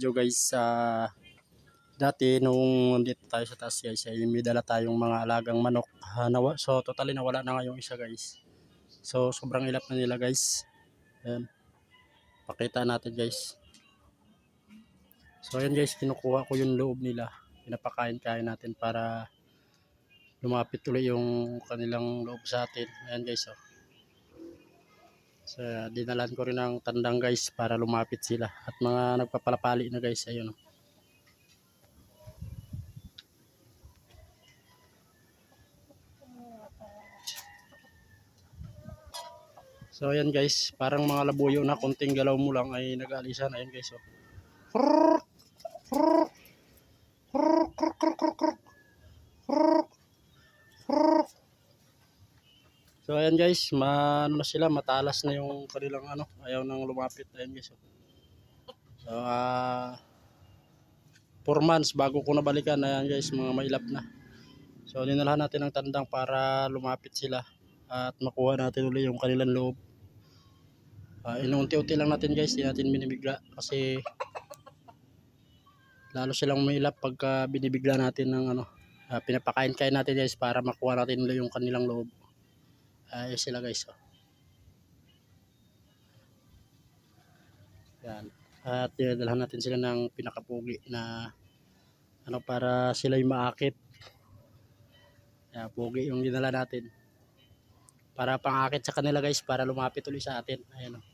video guys sa dati nung dito tayo sa taas guys ay may dala tayong mga alagang manok. Ah, nawa, so totally nawala na nga isa guys. So sobrang ilap na nila guys. Ayan. Pakita natin guys. So ayan guys kinukuha ko yung loob nila. Pinapakain-kain natin para lumapit tuloy yung kanilang loob sa atin. Ayan guys oh. So, dinalan ko rin ng tandang guys para lumapit sila. At mga nagpapalapali na guys, ayun. oh. So, ayan guys, parang mga labuyo na konting galaw mo lang ay nag-aalisan. Ayan guys, oh. So ayan guys, ma ano na sila, matalas na yung kanilang ano, ayaw nang lumapit. Ayan guys. So ah 4 months bago ko nabalikan, ayan guys, mga mailap na. So dinalahan natin ng tandang para lumapit sila at makuha natin uli yung kanilang loob. Uh, inuunti-unti lang natin guys, di natin binibigla kasi lalo silang mailap pagka binibigla natin ng ano, ah, pinapakain-kain natin guys para makuha natin uli yung kanilang loob. Ayos sila guys. Oh. Yan. At dinadalhan natin sila ng pinakapugi na ano para sila yung maakit. Yan, pugi yung dinala natin. Para pangakit sa kanila guys para lumapit ulit sa atin. Ayan oh.